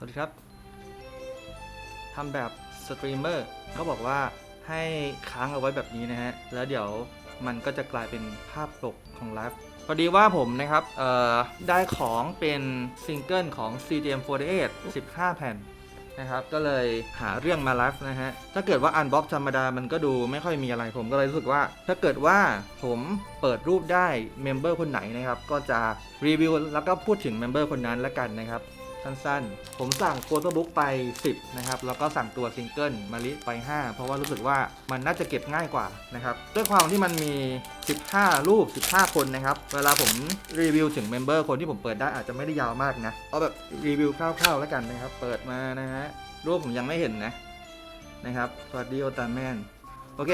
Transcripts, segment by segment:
สวัสดีครับทำแบบสตรีมเมอร์เขาบอกว่าให้ค้างเอาไว้แบบนี้นะฮะ แล้วเดี๋ยวมันก็จะกลายเป็นภาพปกของไลฟ์พอดีว่าผมนะครับเอ่อได้ของเป็นซิงเกิลของ CGM48 15 แผ่นนะครับ ก็เลยหาเรื่องมาไลฟ์นะฮะ ถ้าเกิดว่าอันบ็อกธรรมดามันก็ดูไม่ค่อยมีอะไรผมก็เลยรู้สึกว่า ถ้าเกิดว่าผมเปิดรูปได้เมมเบอร์คนไหนนะครับ ก็จะรีวิวแล้วก็พูดถึงเมมเบอร์คนนั้นละกันนะครับ สั้นๆ ผมสั่งโฟโต้บุ๊กไป 10 นะครับ แล้วก็สั่งตัวซิงเกิลมาลิไป 5 เพราะว่ารู้สึกว่ามันน่าจะเก็บง่ายกว่านะครับ ด้วยความที่มันมี 15 รูป 15 คนนะครับ เวลาผมรีวิวถึงเมมเบอร์คนที่ผมเปิดได้อาจจะไม่ได้ยาวมากนะ เอาแบบรีวิวคร่าวๆแล้วกันนะครับ เปิดมานะฮะ รูปผมยังไม่เห็นนะ นะครับ สวัสดีโอตาแมน โอเค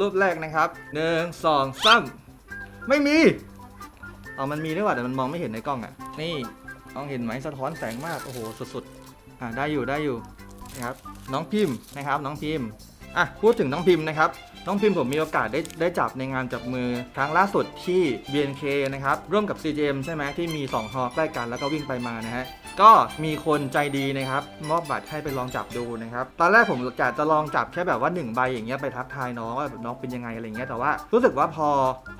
รูปแรกนะครับหนึ่งสองสามไม่มี เอามันมีด้วยว่ะแต่มันมองไม่เห็นในกล้องอะ นี่ มองเห็นไหมสะท้อนแสงมาก โอ้โห สุดๆอ่าได้อยู่ได้อยู่นะครับน้องพิมพ์นะครับน้องพิมพ์อะพูดถึงน้องพิมพ์นะครับน้องพิมพ์ผมมีโอกาสได้ได้จับในงานจับมือครั้งล่าสุดที่ BNK นะครับร่วมกับ CGM ใช่ไหมที่มี 2 ฮอใกล้กันแล้วก็วิ่งไปมานะฮะ ก็มีคนใจดีนะครับ มอบบัตรให้ไปลองจับดูนะครับ ตอนแรกผมกะจะลองจับแค่แบบว่า1ใบอย่างเงี้ยไปทักทายน้องว่าแบบน้องเป็นยังไงอะไรเงี้ยแต่ว่ารู้สึกว่าพอ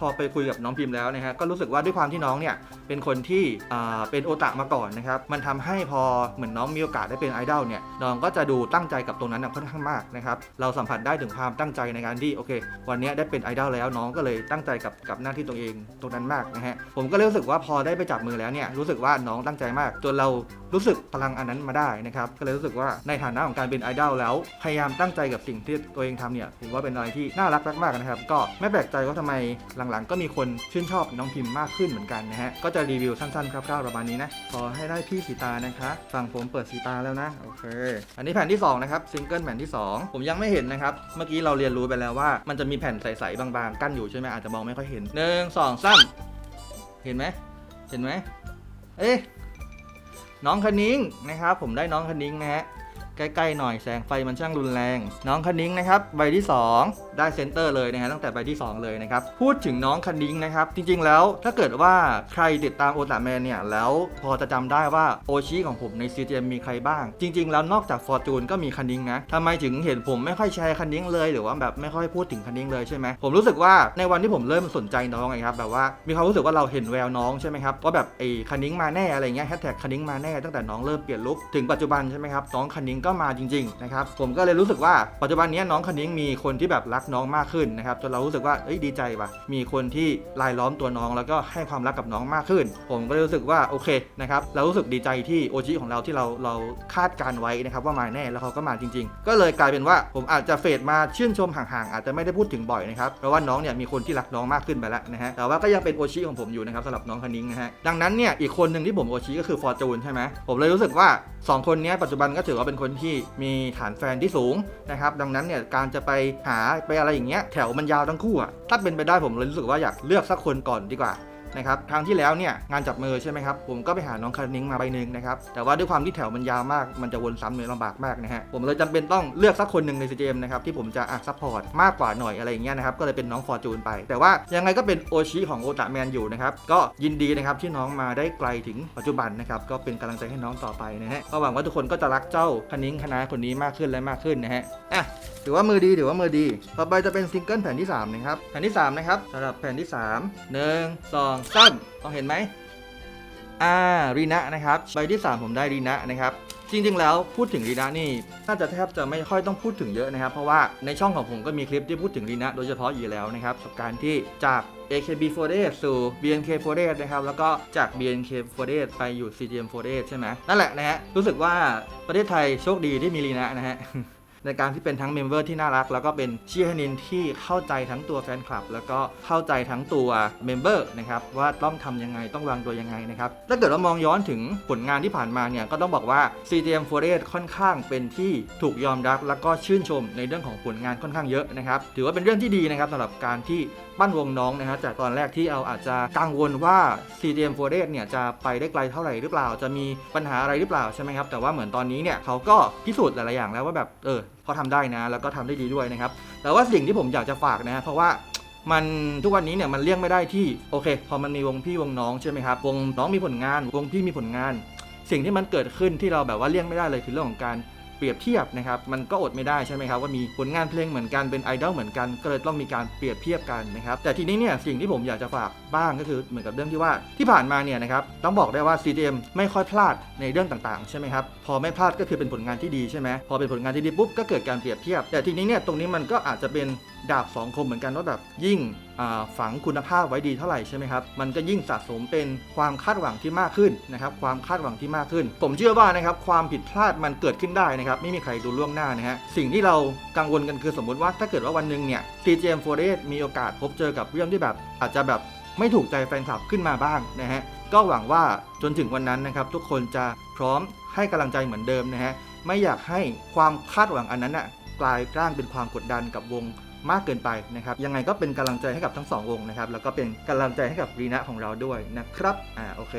พอไปคุยกับน้องพิมพ์แล้วนะฮะก็รู้สึกว่าด้วยความที่น้องเนี่ยเป็นคนที่อ่าเป็นโอตะมาก่อนนะครับมันทำให้พอเหมือนน้องมีโอกาสได้เป็นไอดอลเนี่ยน้องก็จะดูตั้งใจกับตรงนั้นค่อนข้างมากนะครับเราสัมผัสได้ถึงความตั้งใจในการที่โอเค วันนี้ได้เป็นไอดอลแล้วน้องก็เลยตั้งใจกับกับหน้าที่ตัวเองตรงนั้นมากนะฮะผมก็รู้สึกว่าพอได้ไปจับมือแล้วเนี่ยรู้สึกว่าน้องตั้งใจมากจนเรารู้สึกพลังอันนั้นมาได้นะครับ ก็เลยรู้สึกว่าในฐานะของการเป็นไอดอลแล้ว พยายามตั้งใจกับสิ่งที่ตัวเองทำเนี่ยถือว่าเป็นอะไรที่น่ารักมากๆนะครับ ก็ไม่แปลกใจว่าทำไมหลังๆ ก็มีคนชื่นชอบน้องพิมพ์มากขึ้นเหมือนกันนะฮะ ก็จะรีวิวสั้นๆคร่าวๆประมาณนี้นะ ขอให้ได้พี่สีตานะคะฝั่งผมเปิดสีตาแล้วนะ โอเค อันนี้แผ่นที่สองนะครับซิงเกิลแผ่นที่สองผมยังไม่เห็นนะครับ เมื่อกี้เราเรียนรู้ไปแล้วว่ามันจะมีแผ่นใสๆบางๆ กั้นอยู่ใช่ไหมอาจจะมองไม่ค่อยเห็นหนึ่งสองสามเห็นไหมเห็นไหมเอ๊ะ น้องคณิ้งนะครับ ผมได้น้องคณิ้งนะฮะ ใกล้ๆหน่อยแสงไฟมันช่างรุนแรง น้องคณิ้งนะครับใบที่ 2 ได้เซนเตอร์เลยนะฮะตั้งแต่ใบที่ 2 เลยนะครับ พูดถึงน้องคณิ้งนะครับ จริงๆแล้วถ้าเกิดว่าใครติดตามโอตาแมนเนี่ย แล้วพอจะจำได้ว่าโอชิของผมใน CGM มีใครบ้าง จริง ๆ แล้วนอกจากฟอร์จูนก็มีคณิ้งนะทำไมถึงเห็นผมไม่ค่อยแชร์คณิ้งเลยหรือว่าแบบไม่ค่อยพูดถึงคณิ้งเลยใช่ไหมผมรู้สึกว่าในวันที่ผมเริ่มสนใจน้องไงครับแบบว่ามีความรู้สึกว่าเราเห็นแววน้องใช่ไหมครับว่าแบบไอ้คณิ้งมาแน่อะไรเงี้ยแฮชแท็กคณิ้งมาแน่ตั้งแต่น้องเริ่มเปลี่ยนลุคถึงปัจจุบันใช่ไหมครับน้องคณิ้งก็มาจริงๆนะครับผมก็เลยรู้สึกว่าปัจจุบันนี้น้องคณิ้งมีคนที่แบบรักน้องมากขึ้นนะครับจนเรารู้สึกว่าเอ้ยดีใจว่ะมีคนที่รายล้อมตัวน้องแล้วก็ให้ความรักกับน้องมากขึ้น ผมก็เลยรู้สึกว่าโอเคนะครับเรารู้สึกดีใจที่โอจิของเราที่เราเราคาดการไว้นะครับว่ามาแน่แล้วเขาก็มาจริง ๆ ก็เลยกลายเป็นว่าผมอาจจะเฟดมาชื่นชมห่างๆอาจจะไม่ได้พูดถึงบ่อยนะครับเพราะว่าน้องเนี่ยมีคนที่รักน้องมากขึ้นไปแล้วนะฮะแต่ว่าก็ยังเป็นโอชิของผมอยู่นะครับสำหรับน้องคณิ้งนะฮะดังนั้นเนี่ยอีกคนหนึ่งที่ผมโอชิก็คือฟอร์จูนใช่ไหมผมเลยรู้สึกว่า 2 คนนี้ปัจจุบันก็ถือว่าเป็นคนที่มีฐานแฟนที่สูงนะครับดังนั้นเนี่ยการจะไปหาไปอะไรอย่างเงี้ยแถวมันยาวทั้งคู่อะถ้าเป็นไปได้ผมเลยรู้สึกว่าอยากเลือกสักคนก่อนดีกว่า นะครับครั้งที่แล้วเนี่ยงานจับมือใช่ไหมครับผมก็ไปหาน้องคานิงมาใบหนึ่งนะครับแต่ว่าด้วยความที่แถวมันยาวมากมันจะวนซ้ำเลยลำบากมากนะฮะผมเลยจำเป็นต้องเลือกสักคนหนึ่งใน CGM นะครับที่ผมจะอะซัพพอร์ตมากกว่าหน่อยอะไรอย่างเงี้ยนะครับก็เลยเป็นน้องฟอร์จูนไป แต่ว่ายังไงก็เป็นโอชิของโอตาแมนอยู่นะครับก็ยินดีนะครับที่น้องมาได้ไกลถึงปัจจุบันนะครับก็เป็นกำลังใจให้น้องต่อไปนะฮะก็หวังว่าทุกคนก็จะรักเจ้าคณิ้งคณะคนนี้มากขึ้นและมากขึ้นนะฮะอะถือว่ามือดีถือว่ามือดี ต่อไปจะเป็นซิงเกิลแผ่นที่3นะครับแผ่นที่3นะครับสำหรับแผ่นที่ 3 1 2 3ต้องเห็นไหมอ่ารีนะนะครับใบที่ 3 ผมได้รีนะนะครับจริงๆแล้วพูดถึงรีนะนี่น่าจะแทบจะไม่ค่อยต้องพูดถึงเยอะนะครับ เพราะว่าในช่องของผมก็มีคลิปที่พูดถึงรีนะโดยเฉพาะอยู่แล้วนะครับกับการที่จาก AKB48 สู่ BNK48 นะครับแล้วก็จาก BNK48 ไปอยู่ CGM48 ใช่ไหมนั่นแหละนะฮะรู้สึกว่าประเทศไทยโชคดีที่มีรีนะนะฮะ ในการที่เป็นทั้งเมมเบอร์ที่น่ารัก แล้วก็เป็นเชียร์นินที่เข้าใจทั้งตัวแฟนคลับ แล้วก็เข้าใจทั้งตัวเมมเบอร์นะครับว่าต้องทำยังไงต้องวางตัวยังไงนะครับถ้าเกิดเรามองย้อนถึงผลงานที่ผ่านมาเนี่ยก็ต้องบอกว่า CGM48 ค่อนข้างเป็นที่ถูกยอมรับ แล้วก็ชื่นชมในเรื่องของผลงานค่อนข้างเยอะนะครับถือว่าเป็นเรื่องที่ดีนะครับสำหรับการที่ปั้นวงน้องนะฮะจากตอนแรกที่เอาอาจจะกังวลว่า CGM48 เนี่ยจะไปได้ไกลเท่าไหร่หรือเปล่า จะมีปัญหาอะไรหรือเปล่าใช่ไหมครับแต่ว่าเหมือนตอนนี้เนี่ยเขาก็พิสูจน์หลายๆอย่างแล้วว่าแบบเออ เขาทำได้นะ แล้วก็ทำได้ดีด้วยนะครับ แต่ว่าสิ่งที่ผมอยากจะฝากนะ เพราะว่ามันทุกวันนี้เนี่ยมันเลี่ยงไม่ได้ที่โอเค พอมันมีวงพี่วงน้องใช่ไหมครับวงน้องมีผลงาน วงพี่มีผลงาน สิ่งที่มันเกิดขึ้นที่เราแบบว่าเลี่ยงไม่ได้เลยคือเรื่องของการ เปรียบเทียบนะครับมันก็อดไม่ได้ใช่ไหมครับว่ามีผลงานเพลงเหมือนกันเป็นไอดอลเหมือนกันก็เลยต้องมีการเปรียบเทียบกันนะครับแต่ทีนี้เนี่ยสิ่งที่ผมอยากจะฝากบ้างก็คือเหมือนกับเรื่องที่ว่าที่ผ่านมาเนี่ยนะครับต้องบอกได้ว่า CDM ไม่ค่อยพลาดในเรื่องต่างๆใช่ไหมครับพอไม่พลาดก็คือเป็นผลงานที่ดีใช่ไหมพอเป็นผลงานที่ดีปุ๊บก็เกิดการเปรียบเทียบ แต่ทีนี้เนี่ยตรงนี้มันก็อาจจะเป็น ดาบสองคมเหมือนกันว่าแบบยิ่งฝังคุณภาพไว้ดีเท่าไหร่ใช่ไหมครับ มันก็ยิ่งสะสมเป็นความคาดหวังที่มากขึ้นนะครับ ความคาดหวังที่มากขึ้น ผมเชื่อว่านะครับความผิดพลาดมันเกิดขึ้นได้นะครับ ไม่มีใครดูล่วงหน้านะฮะ สิ่งที่เรากังวลกันคือสมมติว่าถ้าเกิดว่าวันหนึ่งเนี่ย CGM f o r e s มีโอกาสพบเจอกับเรื่องที่แบบอาจจะแบบไม่ถูกใจแฟนคลับขึ้นมาบ้างนะฮะ ก็หวังว่าจนถึงวันนั้นนะครับทุกคนจะพร้อมให้กำลังใจเหมือนเดิมนะฮะ ไม่อยากให้ความคาดหวังอันนั้นน่ะกลายร่างเป็นความกดดันกับวง มากเกินไปนะครับยังไงก็เป็นกำลังใจให้กับทั้งสองวงนะครับแล้วก็เป็นกำลังใจให้กับรีนะของเราด้วยนะครับอ่าโอเค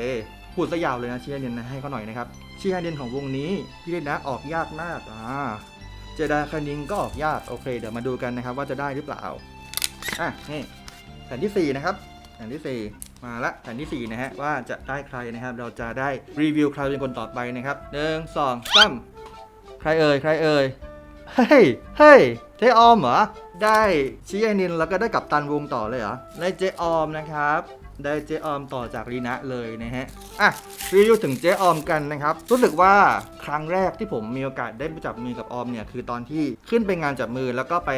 พูดซะยาวเลยนะชี้ให้เด่นนะให้เขาหน่อยนะครับชี้ให้เด่นของวงนี้พี่เด่นนะออกยากมากอ่าเจดาคานิงก็ออกยากโอเคเดี๋ยวมาดูกันนะครับว่าจะได้หรือเปล่าอะนี่แผ่นที่สี่นะครับแผ่นที่สี่มาละแผ่นที่สี่นะฮะ ว่าจะได้ใครนะครับ เราจะได้รีวิวใครเป็นคนต่อไปนะครับหนึ่งสองสามใครเอ่ย ใครเอ่ย เฮ้ย เฮ้ยเจออมเหรอ ได้ชี้ไอนินแล้วก็ได้กับตันวงต่อเลยเหรอได้เจออมนะครับ ได้เจออมต่อจากรีนะเลยนะฮะอะรีวิวถึงเจออมกันนะครับ รู้สึกว่าครั้งแรกที่ผมมีโอกาสได้ไปจับมือกับออมเนี่ยคือตอนที่ขึ้นไปงานจับมือแล้วก็ไป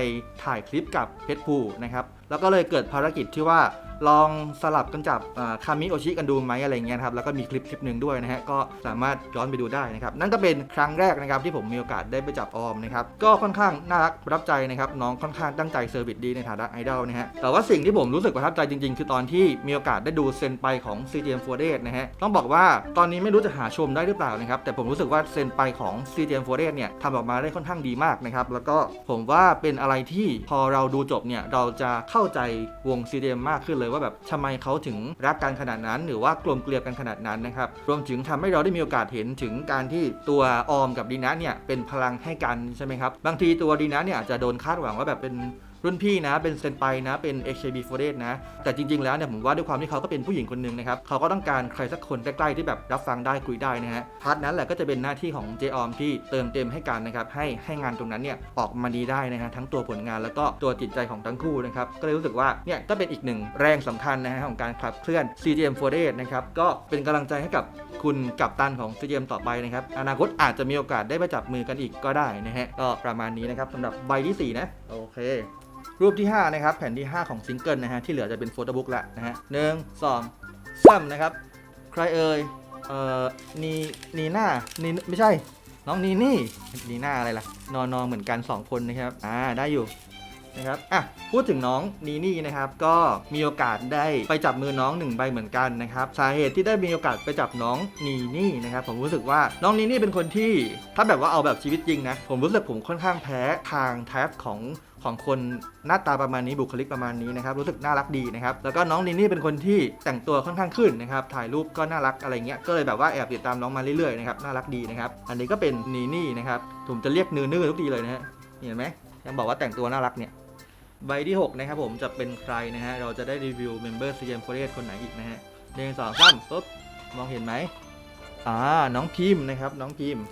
ถ่ายคลิปกับเพชรภูนะครับแล้วก็เลยเกิดภารกิจที่ว่า ลองสลับกันจับคามิโอชิกันดูไหมอะไรเงี้ยครับแล้วก็มีคลิปคลิปหนึ่งด้วยนะฮะก็สามารถย้อนไปดูได้นะครับนั่นก็เป็นครั้งแรกนะครับที่ผมมีโอกาสได้ไปจับออมนะครับก็ค่อนข้างน่ารักประทับใจนะครับน้องค่อนข้างตั้งใจเซอร์วิสดีในฐานะไอดอลนะฮะแต่ว่าสิ่งที่ผมรู้สึกประทับใจจริง ๆ คือตอนที่มีโอกาสได้ดูเซนไปของ CGM f o r e s นะฮะต้องบอกว่าตอนนี้ไม่รู้จะหาชมได้หรือเปล่านะครับแต่ผมรู้สึกว่าเซนไปของ CGM f o r e s เนี่ยทำออกมาได้ค่อนข้างดีมากนะครับแล้วก็ผมว่าเป็นอะไรที่พอเราดูจบเนี่ยเราจะเข้าใจวง CGM มากขึ้นเลยว่าแบบทำไมเขาถึงรักกันขนาดนั้น หรือว่ากลมเกลียวกันขนาดนั้นนะครับรวมถึงทำให้เราได้มีโอกาสเห็นถึงการที่ตัวออมกับดีนะเนี่ยเป็นพลังให้กันใช่ไหมครับบางทีตัวดีนะเนี่ยอาจจะโดนคาดหวังว่าแบบเป็น รุ่นพี่นะเป็นเซนไปนะเป็น AKB f o r นะ แต่จริง ๆ แล้วเนี่ยผมว่าด้วยความที่เขาก็เป็นผู้หญิงคนหนึ่งนะครับเขาก็ต้องการใครสักคนใกล้ๆที่แบบรับฟังได้คุยได้นะฮะพาร์ทนั้นแหละก็จะเป็นหน้าที่ของเจออมที่เติมเต็มให้กันนะครับให้ให้งานตรงนั้นเนี่ยออกมาดีได้นะฮะทั้งตัวผลงานแล้วก็ตัวจิตใจของทั้งคู่นะครับก็เลยรู้สึกว่าเนี่ยก็เป็นอีกหนึ่งแรงสำคัญนะฮะของการขับเคลื่อน CGM f o r e s นะครับก็เป็นกำลังใจให้กับคุณกัปตันของ CGM ต่อไปนะครับอนาคตอาจจะมีโอกาสได้มาจับมือกันอีกก็ได้นะฮะก็ประมาณนี้นะครับสำหรับใบที่สี่นะ โอเค รูปที่ 5 นะครับ แผ่นที่ 5 ของซิงเกิลนะฮะ ที่เหลือจะเป็นโฟโต้บุ๊กละนะฮะหนึ่งสองสามนะครับ ใครเอ่ย เอ่อ นีนีน่านีไม่ใช่ น้องนีนี่นีน่าอะไรล่ะ นอนนอนเหมือนกัน 2 คนนะครับ อ่า ได้อยู่ นะครับอะพูดถึงน้องนีนี่นะครับก็มีโอกาสได้ไปจับมือน้องหนึ่งใบเหมือนกันนะครับสาเหตุที่ได้มีโอกาสไปจับน้องนีนี่นะครับผมรู้สึกว่าน้องนีนี่เป็นคนที่ถ้าแบบว่าเอาแบบชีวิตจริงนะผมรู้สึกผมค่อนข้างแพ้ทางแทสของของคนหน้าตาประมาณนี้บุคลิกประมาณนี้นะครับรู้สึกน่ารักดีนะครับแล้วก็น้องนีนี่เป็นคนที่แต่งตัวค่อนข้างขึ้นนะครับถ่ายรูปก็น่ารักอะไรเงี้ยก็เลยแบบว่าแอบติดตามน้องมาเรื่อยๆนะครับน่ารักดีนะครับอันนี้ก็เป็นนีนี่นะครับผมจะเรียกนือนื่อทุกทีเลยนะฮะเห็นไหมยังบอกว่าแต่งตัวน่ารักเนี่ย ใบที่ 6 นะครับผมจะเป็นใครนะฮะ เราจะได้รีวิวเมมเบอร์ CM f o r e s คนไหนอีกนะฮะหนึ่งสองสามปุ๊บ มองเห็นไหมอ่า น้องพิมพ์นะครับ น้องพิมพ์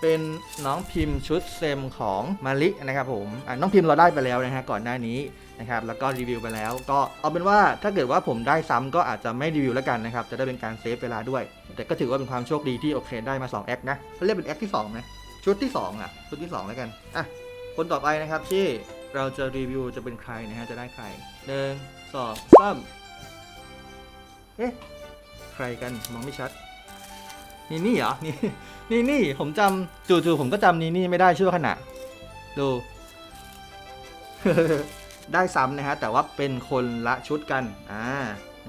เป็นน้องพิมพ์ชุดเซมของมาลินะครับผมอ่าน้องพิมพ์เราได้ไปแล้วนะฮะก่อนหน้านี้นะครับ แล้วก็รีวิวไปแล้ว ก็เอาเป็นว่าถ้าเกิดว่าผมได้ซ้ำก็อาจจะไม่รีวิวแล้วกันนะครับ จะได้เป็นการเซฟเวลาด้วย แต่ก็ถือว่าเป็นความโชคดีที่โอเคได้มา2แอคนะเขาเรียกเป็นแอคที่2นะ ชุดที่สองอะ ชุดที่สองแล้วกัน อะ คนต่อไปนะครับที่ เราจะรีวิวจะเป็นใครนะฮะ จะได้ใครหนึ่งสองสามเอ๊ะ ใครกันมองไม่ชัด นี่นี่เหรอ นี่นี่นี่ผมจำจู่ๆผมก็จำนี่นี่ไม่ได้ชื่อขนาดดู ได้ซ้ำนะฮะ แต่ว่าเป็นคนละชุดกัน อ่า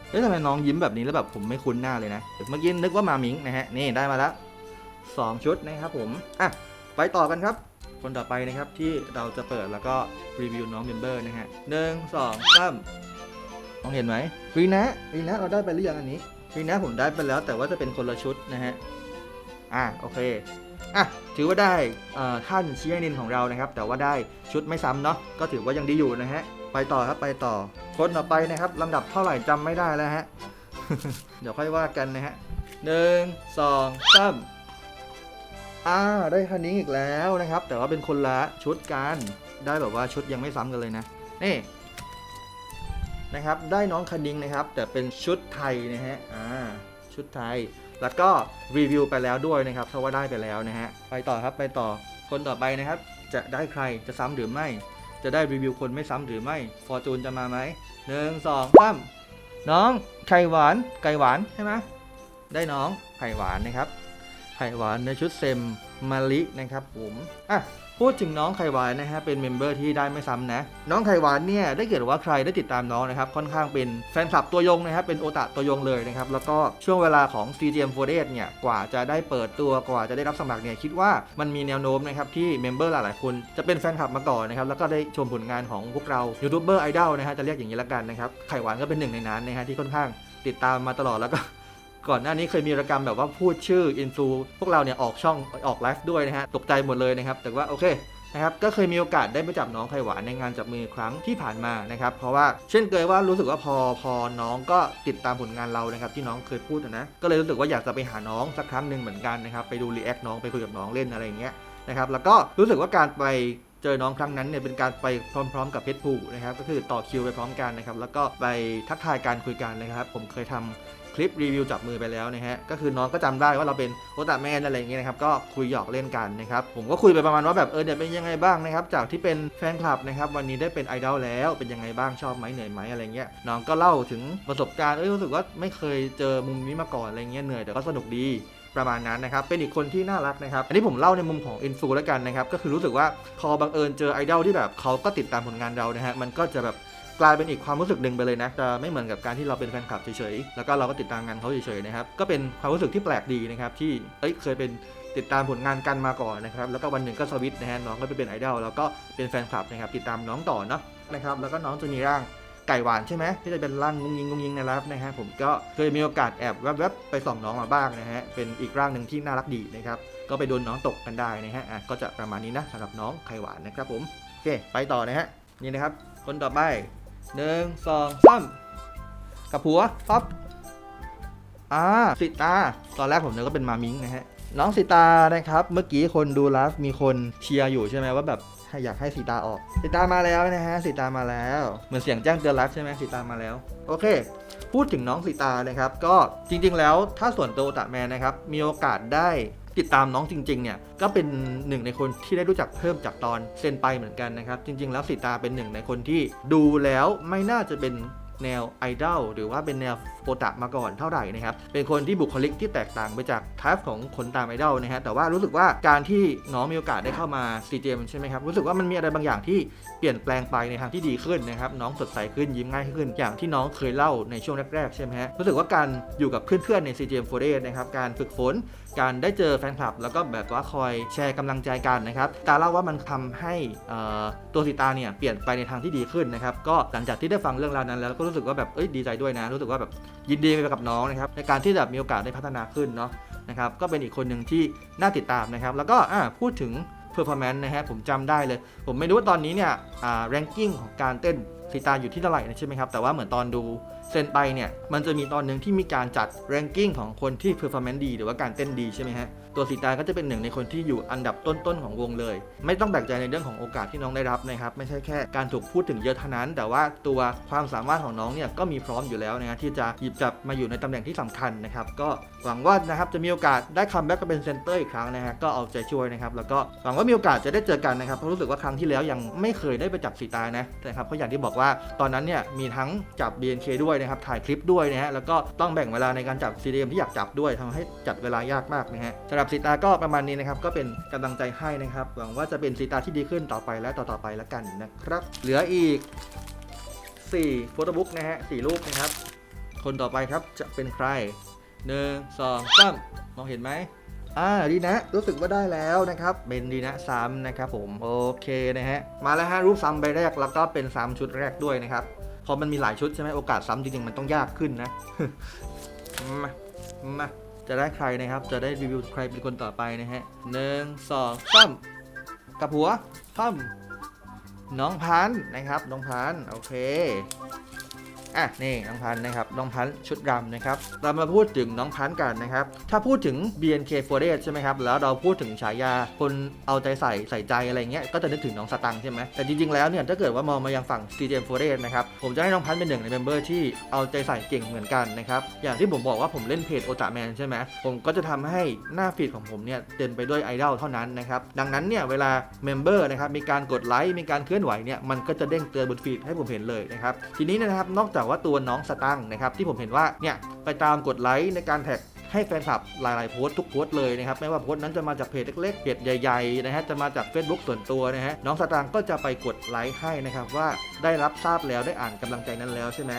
เอ๊ะทำไมน้องยิ้มแบบนี้แล้วแบบผมไม่คุ้นหน้าเลยนะ เมื่อกี้นึกว่ามามิงนะฮะ นี่ได้มาแล้วสองชุดนะครับผม อะ ไปต่อกันครับ คนต่อไปนะครับที่เราจะเปิดแล้วก็รีวิวน้องเมมเบอร์นะฮะหนึ่งสองสามมองเห็นไหมรีนะรีนะเราได้ไปหรือยังอันนี้รีนะผมได้ไปแล้วแต่ว่าจะเป็นคนละชุดนะฮะอะโอเคอะถือว่าได้อ่อท่านชี้นินของเรานะครับ แต่ว่าได้ชุดไม่ซ้ำเนาะก็ถือว่ายังดีอยู่นะฮะไปต่อครับไปต่อคนต่อไปนะครับลำดับเท่าไหร่จำไม่ได้แล้วฮะเดี๋ยวค่อยว่ากันนะฮะหนึ่งสองสาม อ่าได้คันนี้อีกแล้วนะครับ แต่ว่าเป็นคนละชุดกันได้แบบว่าชุดยังไม่ซ้ำกันเลยนะนี่นะครับได้น้องคันนิงนะครับ แต่เป็นชุดไทยนะฮะอ่าชุดไทย แล้วก็รีวิวไปแล้วด้วยนะครับเพราะว่าได้ไปแล้วนะฮะไปต่อครับไปต่อคนต่อไปนะครับ จะได้ใครจะซ้ำหรือไม่ จะได้รีวิวคนไม่ซ้ำหรือไม่ฟอร์จูนจะมาไหมหนึ่งสองสามน้องไข่หวานไก่หวานใช่ไหมได้น้องไข่หวานนะครับ ข่หวานในชุดเซมมาลินะครับผมอะพูดถึงน้องไข่หวานนะฮะเป็นเมมเบอร์ที่ได้ไม่ซ้ำนะ น้องไข่หวานเนี่ยได้เกิดว่าใครได้ติดตามน้องนะครับค่อนข้างเป็นแฟนคลับตัวยงนะครับเป็นโอตะตัวยงเลยนะครับแล้วก็ช่วงเวลาของ CGM48 เนี่ยกว่าจะได้เปิดตัวกว่าจะได้รับสมัครเนี่ยคิดว่ามันมีแนวโน้มนะครับที่เมมเบอร์หลายๆคนจะเป็นแฟนคลับมาก่อนนะครับแล้วก็ได้ชมผลงานของพวกเรายูทูบเบอร์ไอดอลนะฮะจะเรียกอย่างนี้ละกันนะครับไข่หวานก็เป็นหนึ่งในนั้นนะฮะที่ค่อนข้างติดตามมาตลอดแล้วก็ ก่อนหน้านี้เคยมีรกรรมแบบว่าพูดชื่ออินฟูพวกเราเนี่ยออกช่องออกไลฟ์ด้วยนะฮะตกใจหมดเลยนะครับ แต่ว่าโอเคนะครับก็เคยมีโอกาสได้ไปจับน้องไขหวานในงานจับมือครั้งที่ผ่านมานะครับ เพราะว่าเช่นเคยว่ารู้สึกว่าพอพอน้องก็ติดตามผลงานเรานะครับที่น้องเคยพูดนะก็เลยรู้สึกว่าอยากจะไปหาน้องสักครั้งหนึ่งเหมือนกันนะครับไปดูรีแอคน้องไปคุยกับน้องเล่นอะไรอย่างเงี้ยนะครับแล้วก็รู้สึกว่าการไปเจอน้องครั้งนั้นเนี่ยเป็นการไปพร้อม ๆ กับเพชรผูนะครับก็คือต่อคิวไปพร้อมกันนะครับแล้วก็ไปทักทายการคุยกันนะครับ ผมเคยทำ คลิปรีวิวจับมือไปแล้วนะฮะก็คือน้องก็จำได้ว่าเราเป็นโอตาแมนอะไรอย่างเงี้ยนะครับก็คุยหยอกเล่นกันนะครับผมก็คุยไปประมาณว่าแบบเออเนี่ยเป็นยังไงบ้างนะครับจากที่เป็นแฟนคลับนะครับวันนี้ได้เป็นไอดอลแล้วเป็นยังไงบ้างชอบไหมเหนื่อยไหมอะไรเงี้ยน้องก็เล่าถึงประสบการณ์เอ้ยรู้สึกว่าไม่เคยเจอมุมนี้มาก่อนอะไรเงี้ยเหนื่อยแต่ก็สนุกดีประมาณนั้นนะครับ เป็นอีกคนที่น่ารักนะครับ อันนี้ผมเล่าในมุมของอินฟูแล้วกันนะครับ ก็คือรู้สึกว่าพอบังเอิญเจอไอดอลที่แบบเขาก็ติดตามผลงานเรานะฮะ มันก็จะแบบ กลายเป็นอีกความรู้สึกหนึ่งไปเลยนะจะไม่เหมือนกับการที่เราเป็นแฟนคลับเฉยๆแล้วก็เราก็ติดตามงานเขาเฉยๆนะครับก็เป็นความรู้สึกที่แปลกดีนะครับที่เอ้ยเคยเป็นติดตามผลงานกันมาก่อนนะครับแล้วก็วันหนึ่งก็สวิตนะฮะน้องก็ไปเป็นไอดอลแล้วก็เป็นแฟนคลับนะครับติดตามน้องต่อเนาะนะครับแล้วก็น้องจะมีร่างไก่หวานใช่ไหมที่จะเป็นร่างงุ้งยิงงุ้งยิงในไลฟ์นะฮะผมก็เคยมีโอกาสแอบแวบๆไปส่องน้องมาบ้างนะฮะเป็นอีกร่างหนึ่งที่น่ารักดีนะครับก็ไปโดนน้องตกกันได้นะฮะอะก็จะประมาณนี้นะสำหรับน้องไข่หวานนะครับผมโอเคไปต่อนะฮะนี่นะครับคนต่อไป หนึ่งสองสามกับผัวปั๊บอ่าสิตา ตอนแรกผมนึกว่าเป็นมามิงนะฮะ น้องสิตานะครับ เมื่อกี้คนดูไลฟ์มีคนเชียร์อยู่ใช่ไหมว่าแบบอยากให้สีตาออกสีตามาแล้วนะฮะสีตามาแล้ว เหมือนเสียงแจ้งเตือนไลฟ์ใช่ไหมสีตามาแล้ว โอเค พูดถึงน้องสีตานะครับ ก็จริงๆแล้วถ้าส่วนตัวตะแมนนะครับ มีโอกาสได้ ติดตามน้องจริงๆเนี่ยก็เป็นหนึ่งในคนที่ได้รู้จักเพิ่มจากตอนเซนไปเหมือนกันนะครับ จริง ๆ แล้วสีตาเป็นหนึ่งในคนที่ดูแล้วไม่น่าจะเป็นแนวไอดอลหรือว่าเป็นแนวโอตะมาก่อนเท่าไหร่นะครับ เป็นคนที่บุคลิกที่แตกต่างไปจากทายของคนตามไอดอลนะฮะแต่ว่ารู้สึกว่าการที่น้องมีโอกาสได้เข้ามา CGM ใช่ไหมครับ รู้สึกว่ามันมีอะไรบางอย่างที่เปลี่ยนแปลงไปในทางที่ดีขึ้นนะครับ น้องสดใสขึ้นยิ้มง่ายขึ้น อย่างที่น้องเคยเล่าในช่วงแรกๆใช่ไหมฮะรู้สึกว่าการอยู่กับเพื่อนๆใน CGM48 นะครับการฝึกฝน การได้เจอแฟนคลับ แล้วก็แบบว่าคอยแชร์กำลังใจกันนะครับตาเล่าว่ามันทำให้ตัวสีตาเนี่ยเปลี่ยนไปในทางที่ดีขึ้นนะครับก็หลังจากที่ได้ฟังเรื่องราวนั้น แล้วก็รู้สึกว่าแบบเอ้ยดีใจด้วยนะ รู้สึกว่าแบบยินดีไปกับน้องนะครับในการที่แบบมีโอกาสได้พัฒนาขึ้นเนาะนะครับก็เป็นอีกคนหนึ่งที่น่าติดตามนะครับแล้วก็พูดถึง performance นซ์นะฮะผมจำได้เลย ผมไม่รู้ว่าตอนนี้เนี่ยอ่า ranking ของการเต้น ซีตาอยู่ที่เท่าไหร่นะใช่ไหมครับ แต่ว่าเหมือนตอนดูเซนไปเนี่ย มันจะมีตอนหนึ่งที่มีการจัดเรนกิ้งของคนที่เพอร์ฟอร์แมนซ์ดีหรือว่าการเต้นดีใช่ไหมฮะ ตัวสีตาก็จะเป็นหนึ่งในคนที่อยู่อันดับต้นๆของวงเลย ไม่ต้องแปลกใจในเรื่องของโอกาสที่น้องได้รับนะครับไม่ใช่แค่การถูกพูดถึงเยอะเท่านั้น แต่ว่าตัวความสามารถของน้องเนี่ยก็มีพร้อมอยู่แล้วนะที่จะหยิบจับมาอยู่ในตำแหน่งที่สำคัญนะครับก็หวังว่านะครับจะมีโอกาสได้คัมแบ็กก็เป็นเซนเตอร์อีกครั้งนะฮะก็เอาใจช่วยนะครับแล้วก็หวังว่ามีโอกาสจะได้เจอกันนะครับเพราะรู้สึกว่าครั้งที่แล้วยังไม่เคยได้ไปจับสีตานะนะครับเพราะอย่างที่บอกว่าตอนนั้นเนี่ยมีทั้งจับ BNK ด้วยนะครับถ่ายคลิปด้วยนะฮะแล้วก็ต้องแบ่งเวลาในการจับ CDM ที่อยากจับด้วยทำให้จัดเวลายากมากนะฮะสำหรับสีตาก็ประมาณนี้นะครับ ก็เป็นกำลังใจให้นะครับ หวังว่าจะเป็นสีตาที่ดีขึ้นต่อไปและต่อๆไปแล้วกันนะครับ เหลืออีก4โฟโต้บุ๊กนะฮะสี่รูปนะครับ คนต่อไปครับจะเป็นใครหนึ่งสองสามมองเห็นไหมอ่าดีนะ รู้สึกว่าได้แล้วนะครับ เป็นดีนะซ้ำนะครับผม โอเคนะฮะ มาแล้วฮะรูปซ้ำใบแรกแล้วก็เป็นซ้ำชุดแรกด้วยนะครับ พอมันมีหลายชุดใช่ไหมโอกาสซ้ำจริงๆมันต้องยากขึ้นนะ มา มา จะได้ใครนะครับ จะได้รีวิวใครเป็นคนต่อไปนะฮะหนึ่งสองสามกับหัวซ้ำน้องพันนะครับ น้องพันโอเค อะนี่น้องพันธ์นะครับน้องพันธ์ชุดดำนะครับเรามาพูดถึงน้องพันธ์กันนะครับถ้าพูดถึง BNK48 ใช่ไหมครับแล้วเราพูดถึงฉายาคนเอาใจใส่ใส่ใจอะไรเงี้ยก็จะนึกถึงน้องสตังใช่ไหมแต่จริงๆแล้วเนี่ยถ้าเกิดว่ามองมายังฝั่ง CJM48 นะครับผมจะให้น้องพันธ์เป็นหนึ่งในเมมเบอร์ที่เอาใจใส่เก่งเหมือนกันนะครับอย่างที่ผมบอกว่าผมเล่นเพจโอตาแมนใช่ไหมผมก็จะทำให้หน้าฟีดของผมเนี่ยเต็มไปด้วยไอดอลเท่านั้นนะครับดังนั้นเนี่ยเวลาเมมเบอร์นะครับมีการกดไลค์มีการเคลื่อนไหวเนี่ยมันก็จะเด้งเตือนบนฟีดให้ผมเห็นเลยนะครับทีนี้นะครับนอกจากว่าตัวน้องสตังนะครับที่ผมเห็นว่าเนี่ยไปตามกดไลค์ในการแท็กให้แฟนคลับหลาย ๆ โพสต์ทุกโพสต์เลยนะครับไม่ว่าโพสต์นั้นจะมาจากเพจเล็ก ๆ เพจใหญ่ ๆ นะฮะจะมาจาก Facebook ส่วนตัวนะฮะน้องสตางค์ก็จะไปกดไลค์ให้นะครับว่าได้รับทราบแล้วได้อ่านกำลังใจนั้นแล้วใช่ไหม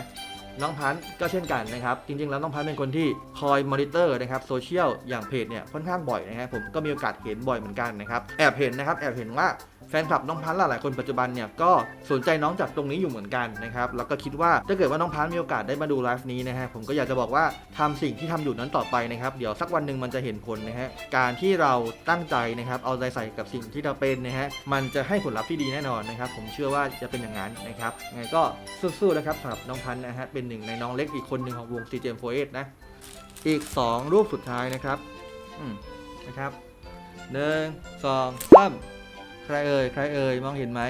น้องพันธ์ก็เช่นกันนะครับจริง ๆ แล้วน้องพันธ์เป็นคนที่คอยมอนิเตอร์นะครับโซเชียลอย่างเพจเนี่ยค่อนข้างบ่อยนะฮะผมก็มีโอกาสเห็นบ่อยเหมือนกันนะครับแอบเห็นนะครับแอบเห็นว่า แฟนคลับน้องพันธ์หลายๆคนปัจจุบันเนี่ยก็สนใจน้องจากตรงนี้อยู่เหมือนกันนะครับแล้วก็คิดว่าถ้าเกิดว่าน้องพันธ์มีโอกาสได้มาดูไลฟ์นี้นะฮะผมก็อยากจะบอกว่าทำสิ่งที่ทำอยู่นั้นต่อไปนะครับเดี๋ยวสักวันหนึ่งมันจะเห็นผลนะฮะการที่เราตั้งใจนะครับเอาใจใส่กับสิ่งที่เราเป็นนะฮะมันจะให้ผลลัพธ์ที่ดีแน่นอนนะครับผมเชื่อว่าจะเป็นอย่างนั้นนะครับไงก็สู้ๆนะครับสำหรับน้องพันธ์นะฮะเป็นหนึ่งในน้องเล็กอีกคนหนึ่งของวง CJM48 นะอีก 2 รูปสุดท้ายนะครับอืมนะครับหนึ่งสองสาม ใครเอ่ยใครเอ่ยมองเห็นไหม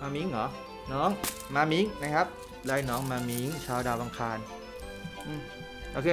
มามิงเหรอน้องมามิงนะครับได้น้องมามิงชาวดาวบังคารโอเค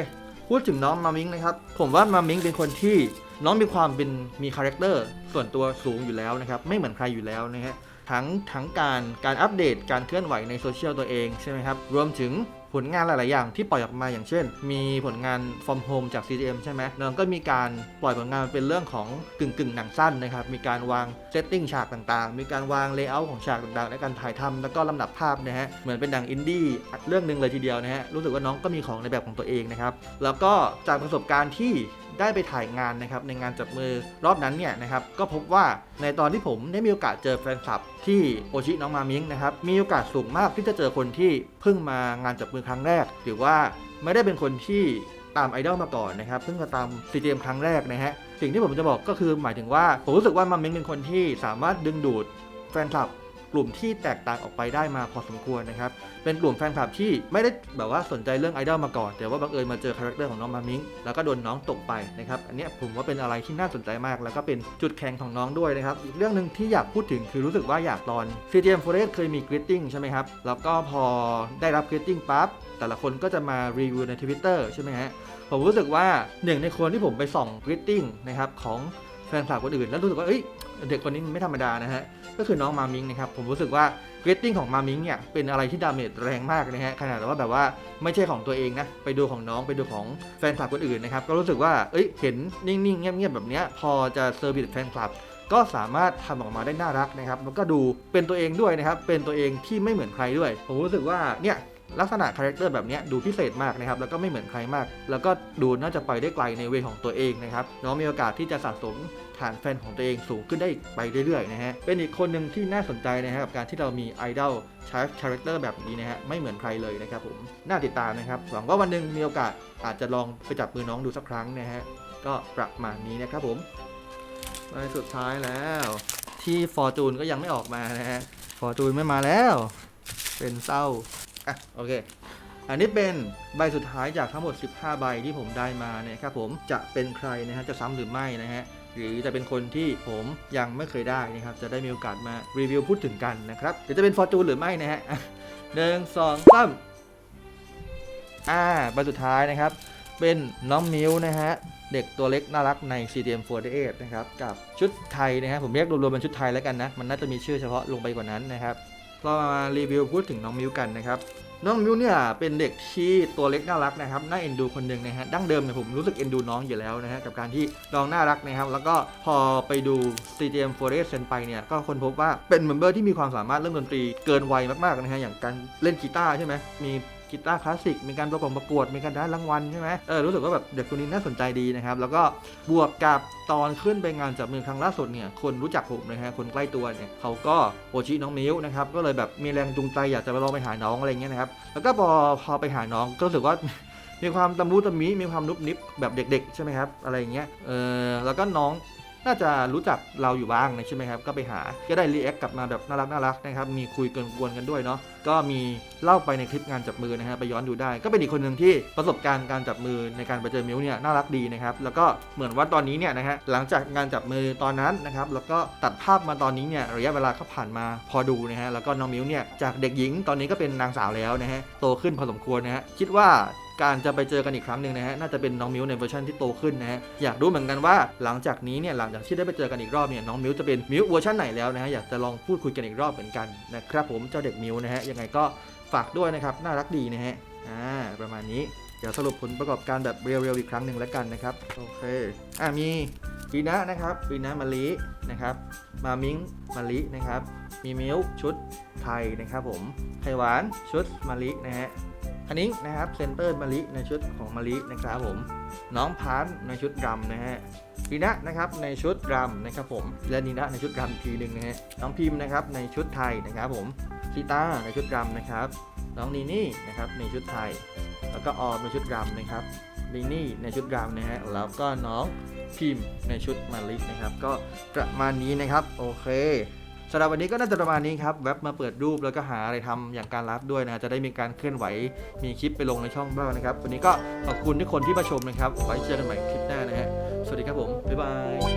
พูดถึงน้องมามิงนะครับ ผมว่ามามิงเป็นคนที่น้องมีความเป็นมีคาแรคเตอร์ส่วนตัวสูงอยู่แล้วนะครับ ไม่เหมือนใครอยู่แล้วนะฮะทั้งทั้งการการอัปเดตการเคลื่อนไหวในโซเชียลตัวเองใช่ไหมครับ รวมถึง ผลงานหลาย ๆ อย่างที่ปล่อยออกมาอย่างเช่น มีผลงาน from home จาก CDM ใช่ไหมแล้วก็มีการปล่อยผลงานเป็นเรื่องของกึ่งกึ่งหนังสั้นนะครับ มีการวางเซตติ้งฉากต่าง ๆ มีการวางเลเยอร์ของฉากต่างๆในการถ่ายทำแล้วก็ลำดับภาพนะฮะ เหมือนเป็นหนังอินดี้เรื่องหนึ่งเลยทีเดียวนะฮะ รู้สึกว่าน้องก็มีของในแบบของตัวเองนะครับ แล้วก็จากประสบการณ์ที่ ได้ไปถ่ายงานนะครับในงานจับมือรอบนั้นเนี่ยนะครับก็พบว่าในตอนที่ผมได้มีโอกาสเจอแฟนคลับที่โอชิน้องมามิงนะครับมีโอกาสสูงมากที่จะเจอคนที่เพิ่งมางานจับมือครั้งแรก หรือว่าไม่ได้เป็นคนที่ตามไอดอลมาก่อนนะครับเพิ่งมาตามซีเจมครั้งแรกนะฮะสิ่งที่ผมจะบอกก็คือหมายถึงว่าผมรู้สึกว่ามามิงเป็นคนที่สามารถดึงดูดแฟนคลับ กลุ่มที่แตกต่างออกไปได้มาพอสมควรนะครับ เป็นกลุ่มแฟนคลับที่ไม่ได้แบบว่าสนใจเรื่องไอดอลมาก่อน แต่ว่าบังเอิญมาเจอคาแรคเตอร์ของน้องมามิงแล้วก็โดนน้องตกไปนะครับ อันเนี้ยผมว่าเป็นอะไรที่น่าสนใจมาก แล้วก็เป็นจุดแข็งของน้องด้วยนะครับ อีกเรื่องหนึ่งที่อยากพูดถึงคือรู้สึกว่าอยากตอน CGM f o r e s t เคยมีกริตติ้งใช่ไหมครับ แล้วก็พอได้รับกริตติ้งปั๊บแต่ละคนก็จะมารีวิวใน Twitter ใช่ไหมฮะ ผมรู้สึกว่าหนึ่งในคนที่ผมไปส่องกริตติ้งนะครับของแฟนคลับคนอื่นแล้วรู้สึกว่าเอ้ยเด็กคนนี้ไม่ธรรมดานะฮะ ก็คือน้องมามิงนะครับผมรู้สึกว่าเกรตติ้งของมามิงเนี่ยเป็นอะไรที่ดาเมจแรงมากนะฮะขนาดว่าแบบว่าไม่ใช่ของตัวเองนะไปดูของน้องไปดูของแฟนคลับคนอื่นนะครับก็รู้สึกว่าเอ้ยเห็นนิ่งๆเงียบๆแบบเนี้ยพอจะเซอร์วิสแฟนคลับก็สามารถทำออกมาได้น่ารักนะครับแล้วก็ดูเป็นตัวเองด้วยนะครับเป็นตัวเองที่ไม่เหมือนใครด้วย ผมรู้สึกว่าเนี่ย ลักษณะคาแรคเตอร์แบบนี้ดูพิเศษมากนะครับ แล้วก็ไม่เหมือนใครมาก แล้วก็ดูน่าจะไปได้ไกลในเวของตัวเองนะครับ น้องมีโอกาสที่จะสะสมฐานแฟนของตัวเองสูงขึ้นได้ไปเรื่อยๆนะฮะ เป็นอีกคนหนึ่งที่น่าสนใจนะฮะกับการที่เรามีไอดอลใช้คาแรคเตอร์แบบนี้นะฮะ ไม่เหมือนใครเลยนะครับผม น่าติดตามนะครับ หวังว่าวันหนึ่งมีโอกาสอาจจะลองไปจับมือน้องดูสักครั้งนะฮะ ก็ประมาณนี้นะครับผมไปสุดท้ายแล้ว ที่ฟอร์จูนก็ยังไม่ออกมานะฮะ ฟอร์จูนไม่มาแล้ว เป็นเศร้า อะโอเค อันนี้เป็นใบสุดท้ายจากทั้งหมด 15 ใบที่ผมได้มาเนี่ยครับผมจะเป็นใครนะฮะจะซ้ำหรือไม่นะฮะหรือจะเป็นคนที่ผมยังไม่เคยได้นะครับ จะได้มีโอกาสมารีวิวพูดถึงกันนะครับเดี๋ยวจะเป็นฟอร์จูนหรือไม่นะฮะอะหนึ่งสองสามอ่าใบสุดท้ายนะครับ เป็นน้องมิวนะฮะเด็กตัวเล็กน่ารักใน CDM48 นะครับ กับชุดไทยนะฮะผมเรียกรวมๆเป็นชุดไทยแล้วกันนะ มันน่าจะมีชื่อเฉพาะลงไปกว่านั้นนะครับ เรามารีวิวพูดถึงน้องมิวกันนะครับน้องมิวเนี่ยเป็นเด็กที่ตัวเล็กน่ารักนะครับน่าเอ็นดูคนหนึ่งนะฮะดั้งเดิมเนี่ยผมรู้สึกเอ็นดูน้องอยู่แล้วนะฮะกับการที่น้องน่ารักนะครับแล้วก็พอไปดู CGM f o r e s t เซนไปเนี่ยก็คนพบว่าเป็นเมมเบอร์ที่มีความสามารถเรื่องดนตรีเกินวัยมากๆนะฮะอย่างการเล่นกีตาร์ใช่ไหมมี กีตาร์คลาสสิกมีการประกวดประกวดมีการได้รางวัลใช่ไหมเออรู้สึกว่าแบบเด็กคนนี้น่าสนใจดีนะครับ แล้วก็บวกกับตอนขึ้นไปงานจับมือครั้งล่าสุดเนี่ยคนรู้จักผมนะฮะคนใกล้ตัวเนี่ยเขาก็โอชิน้องมิ้วนะครับก็เลยแบบมีแรงจูงใจอยากจะไปลองไปหาน้องอะไรเงี้ยนะครับแล้วก็พอพอไปหาน้องก็รู้สึกว่ามีความตะมูตะมิมีความนุบนิบแบบเด็ก ๆ ใช่ไหมครับอะไรเงี้ยเออแล้วก็น้อง น่าจะรู้จักเราอยู่บ้างนะใช่ไหมครับ ก็ไปหา ก็ได้รีแอคกลับมาแบบน่ารักน่ารักนะครับ มีคุยกันกวนกันด้วยเนาะ ก็มีเล่าไปในคลิปงานจับมือนะฮะ ไปย้อนดูได้ ก็เป็นอีกคนหนึ่งที่ประสบการณ์การจับมือในการไปเจอมิวเนี่ยน่ารักดีนะครับ แล้วก็เหมือนว่าตอนนี้เนี่ยนะฮะ หลังจากงานจับมือตอนนั้นนะครับ แล้วก็ตัดภาพมาตอนนี้เนี่ยระยะเวลาก็ผ่านมาพอดูนะฮะ แล้วก็น้องมิวเนี่ยจากเด็กหญิงตอนนี้ก็เป็นนางสาวแล้วนะฮะ โตขึ้นพอสมควรนะฮะ คิดว่า การจะไปเจอกันอีกครั้งหนึ่งนะฮะน่าจะเป็นน้องมิวในเวอร์ชันที่โตขึ้นนะฮะอยากรู้เหมือนกันว่าหลังจากนี้เนี่ยหลังจากที่ได้ไปเจอกันอีกรอบเนี่ยน้องมิวจะเป็นมิวเวอร์ชันไหนแล้วนะฮะอยากจะลองพูดคุยกันอีกรอบเหมือนกันนะครับผมเจ้าเด็กมิวนะฮะยังไงก็ฝากด้วยนะครับน่ารักดีนะฮะอ่าประมาณนี้เดี๋ยวสรุปผลประกอบการแบบเรียวๆอีกครั้งหนึ่งแล้วกันนะครับโอเคอ่ามีปีนะนะครับปีนะมะลินะครับมามิงมะลินะครับมีมิวชุดไทยนะครับผมไข่หวานชุดมะลินะฮะ อันนี้นะครับเซนเตอร์มะลิในชุดของมะลินะครับผม น้องพานในชุดรำนะฮะลีนะนะครับในชุดรำนะครับผมและนีนะในชุดรำทีหนึ่งนะฮะน้องพิมพ์นะครับในชุดไทยนะครับผมซีต้าในชุดรำนะครับ น้องนีนี่นะครับในชุดไทย แล้วก็ออมในชุดรำนะครับลีนี่ในชุดรำนะฮะแล้วก็น้องพิมพ์ในชุดมะลินะครับ ก็ประมาณนี้นะครับ โอเค สำหรับวันนี้ก็น่าจะประมาณนี้ครับแว็บมาเปิดรูปแล้วก็หาอะไรทำอย่างการไลฟ์ด้วยนะฮะจะได้มีการเคลื่อนไหวมีคลิปไปลงในช่องบ้างนะครับ วันนี้ก็ขอบคุณทุกคนที่มาชมนะครับไว้เจอกันใหม่คลิปหน้านะฮะสวัสดีครับผมบ๊ายบาย